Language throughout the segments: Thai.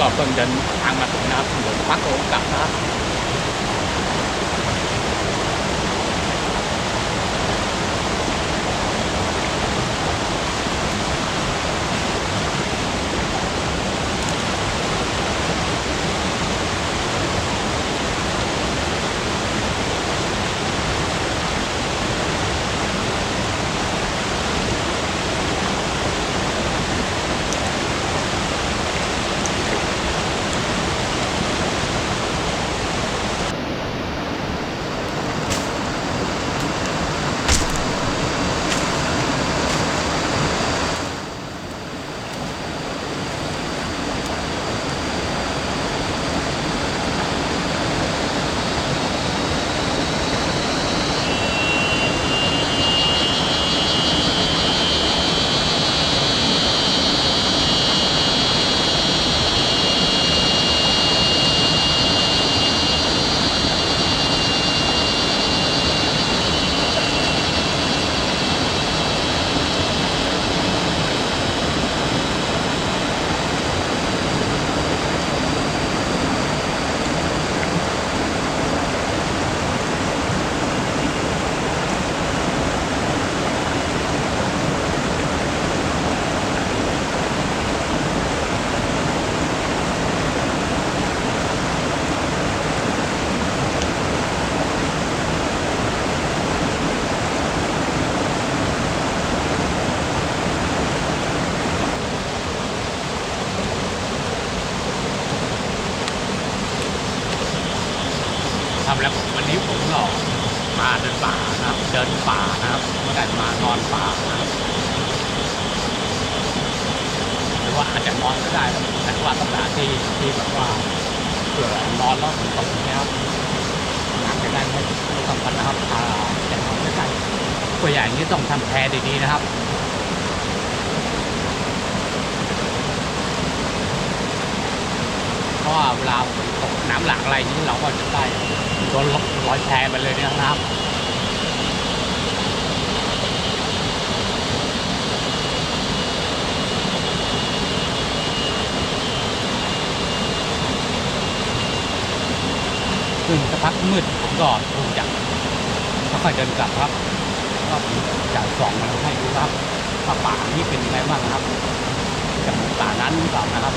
ก็เพิ่งเดินทางมาถึงนะครับหลวงพักโรงกลับนะครับ ครับแล้วผมวันนี้ผมหลอกมาเดินป่านะครับ เดินป่านะครับเมื่อกี้มานอนป่านะครับหรือว่าอาจจะนอนก็ได้แต่ว่าต้องหาที่ที่แบบว่าเผื่อนอนแล้วฝนตกนะครับน้ำจะได้ไม่สำคัญนะครับถ้าจะนอนใกล้ๆตัวใหญ่างนี้ต้องทำแพรดีๆนะครับเพราะว่าเวลาฝน น้ำหลากอะไรนี้เราก็จะได้โดนลอยแพไปเลยเนี่ยนะครับซึ่งสักพักมืดผมก็คงจะค่อยเดินกลับครับก็ผมจะส่องมาให้ดูครับว่าป่านี้เป็นยังไงบ้างนะครับจะเหมือนป่านั้นหรือเปล่านะครับ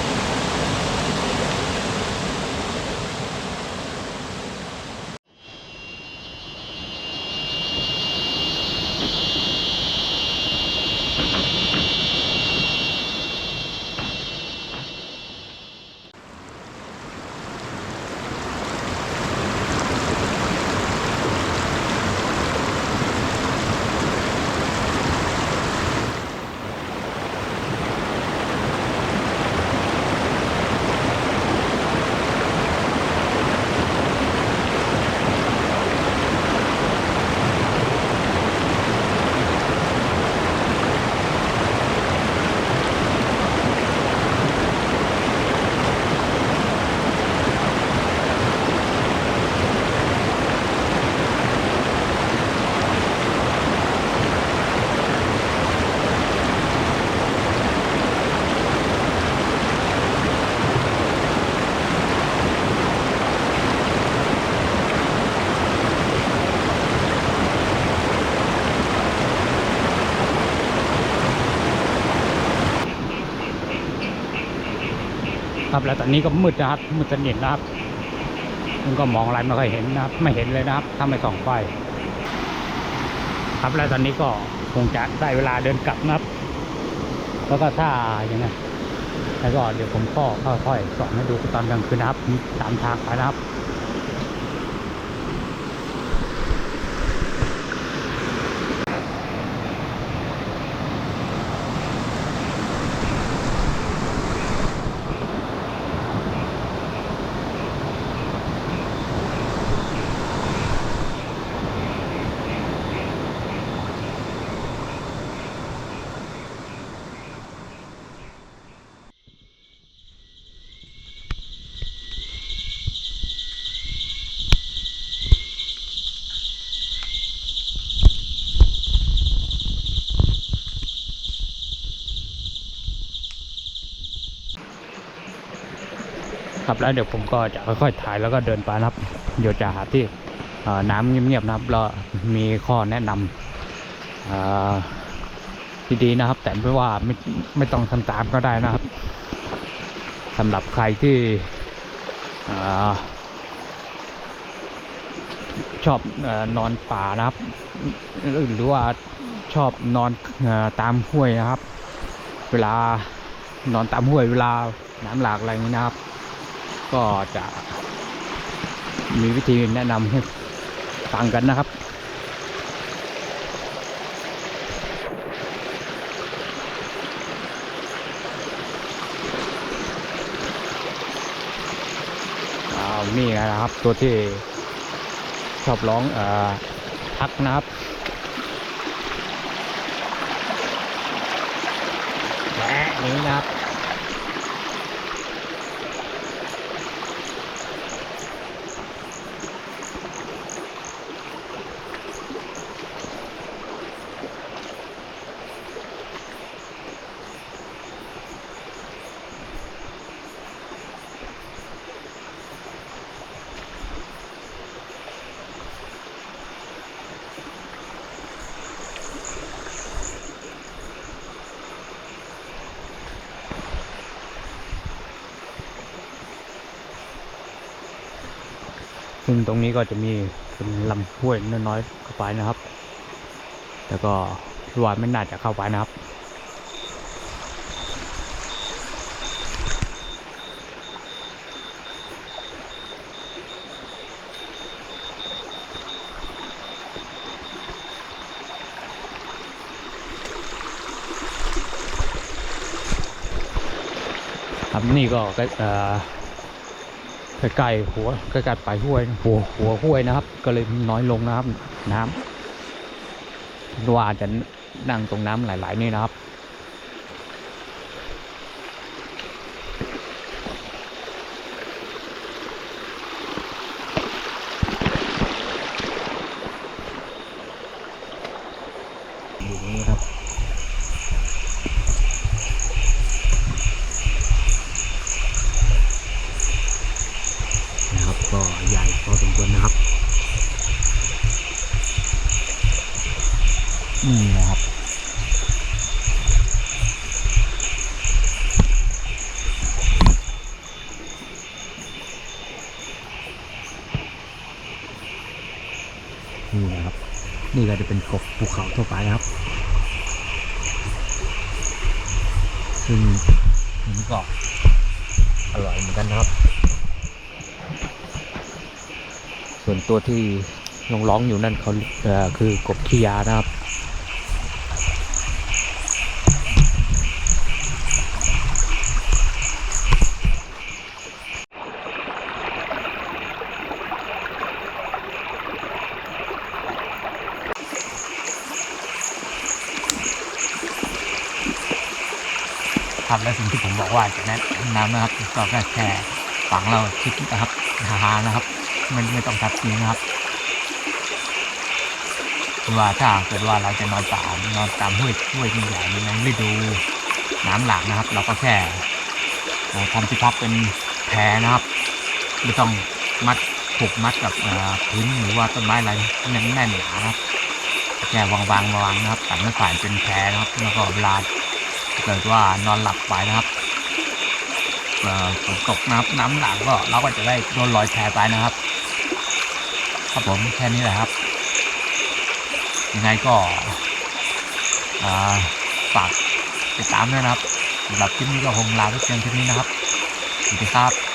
ครับแล้วตอนนี้ก็มืดนะครับมืดสนิทนะครับมันก็มองอะไรไม่ค่อยเห็นนะครับ ไม่เห็นเลยนะครับถ้าไม่ส่องไฟครับแล้วตอนนี้ก็คงจะได้เวลาเดินกลับนะครับ แล้วก็ถ้าอย่างไงแล้วก็เดี๋ยวผมก็ค่อยๆสอนให้ดูตอนกลางคืนนะครับตามทางไปนะครับ ครับแล้วเดี๋ยวผมก็จะค่อยๆถ่ายแล้วก็เดินไปนะครับเดี๋ยวจะหาที่น้ำเงียบๆนะครับแล้วมีข้อแนะนำเอ่อที่ดีนะครับ แต่ไม่ว่าไม่ไม่ต้องทำตามก็ได้นะครับสำหรับใครที่ชอบนอนป่านะครับ หรือว่าชอบนอนตามห้วยนะครับ เวลานอนตามห้วยเวลาน้ำหลากอะไรอย่างนี้นะครับ ก็จะมีวิธีแนะนำให้ฟังกันนะครับอ้านี่นะครับตัวที่ชอบร้องเอ่อทักนะครับแหละนี้นะครับ ซึ่งตรงนี้ก็จะมีเป็นลำห้วยน้อยๆเข้าไปนะครับแล้วก็รวาไม่น่าจะเข้าไปนะครับครับนี่ก็ ใกล้ๆหัวใกล้ๆปลายห้วยหัวหัวห้วยนะครับ ก็เลยน้อยลงนะครับ น้ำว่าจะนั่งตรงน้ำหลายๆนี่นะครับ นี่นะครับ นี่นะครับ นี่ก็จะเป็นกบภูเขาทั่วไปครับ ซึ่งมันก็อร่อยเหมือนกันนะครับ ส่วนตัวที่ร้องร้องๆอยู่นั่นเขาเคือ กบขี้ยานะครับ ครับ และสิ่งที่ผมบอกว่าจะแนะนำนะครับก็แค่แค่ฝังเราคิดนะครับฮาๆนะครับไม่ไม่ต้องทับจริงนะครับคือว่าถ้าเกิดว่าเราจะนอนป่านอนตามห้วยห้วยใหญ่ๆในฤดูน้ำหลากนะครับ เราก็แค่เอ่อทำที่พักเป็นแพนะครับไม่ต้องมัดผูกมัดกับพื้นหรือว่าต้นไม้อะไรแน่นๆหนานะครับแค่วางวางๆวางนะครับตัดไม้ฝ่ายเป็นแพนะครับแล้วก็เวลา เกิดว่านอนหลับไปนะครับเอ่อฝนตกน้ำน้ำหลังก็เราก็จะได้โดนลอยแพไปนะครับครับผมแค่นี้แหละครับ ยังไงก็อ่าฝากติดตามด้วยนะครับสำหรับคลิปนี้ก็คงลาไปเพียงเท่านี้นะครับสวัสดีครับ